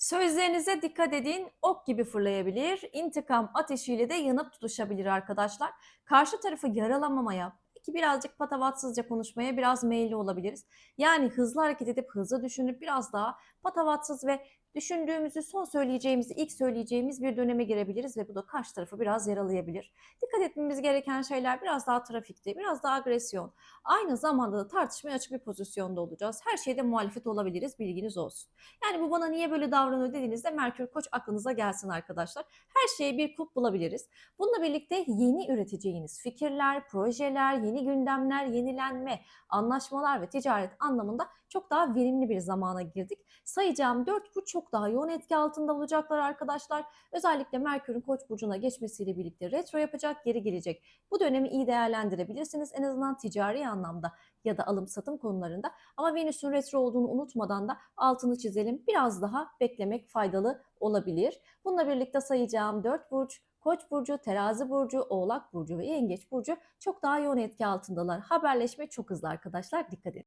Sözlerinize dikkat edin, ok gibi fırlayabilir, intikam ateşiyle de yanıp tutuşabilir arkadaşlar. Karşı tarafı yaralamamaya, belki birazcık patavatsızca konuşmaya biraz meyilli olabiliriz. Yani hızlı hareket edip hızlı düşünüp biraz daha patavatsız ve düşündüğümüzü son söyleyeceğimizi ilk söyleyeceğimiz bir döneme girebiliriz ve bu da karşı tarafı biraz yaralayabilir. Dikkat etmemiz gereken şeyler biraz daha trafikte, biraz daha agresyon. Aynı zamanda da tartışmaya açık bir pozisyonda olacağız. Her şeyde muhalefet olabiliriz, bilginiz olsun. Yani bu bana niye böyle davranıyor dediğinizde Merkür Koç aklınıza gelsin arkadaşlar. Her şeye bir kulp bulabiliriz. Bununla birlikte yeni üreteceğiniz fikirler, projeler, yeni gündemler, yenilenme, anlaşmalar ve ticaret anlamında çok daha verimli bir zamana girdik. Sayacağım 4 bu çok daha yoğun etki altında olacaklar arkadaşlar. Özellikle Merkür'ün Koç burcuna geçmesiyle birlikte retro yapacak, geri gelecek. Bu dönemi iyi değerlendirebilirsiniz en azından ticari anlamda ya da alım satım konularında. Ama Venüs'ün retro olduğunu unutmadan da altını çizelim. Biraz daha beklemek faydalı olabilir. Bununla birlikte sayacağım 4 burç Koç burcu, Terazi burcu, Oğlak burcu ve Yengeç burcu çok daha yoğun etki altındalar. Haberleşme çok hızlı arkadaşlar. Dikkat edin.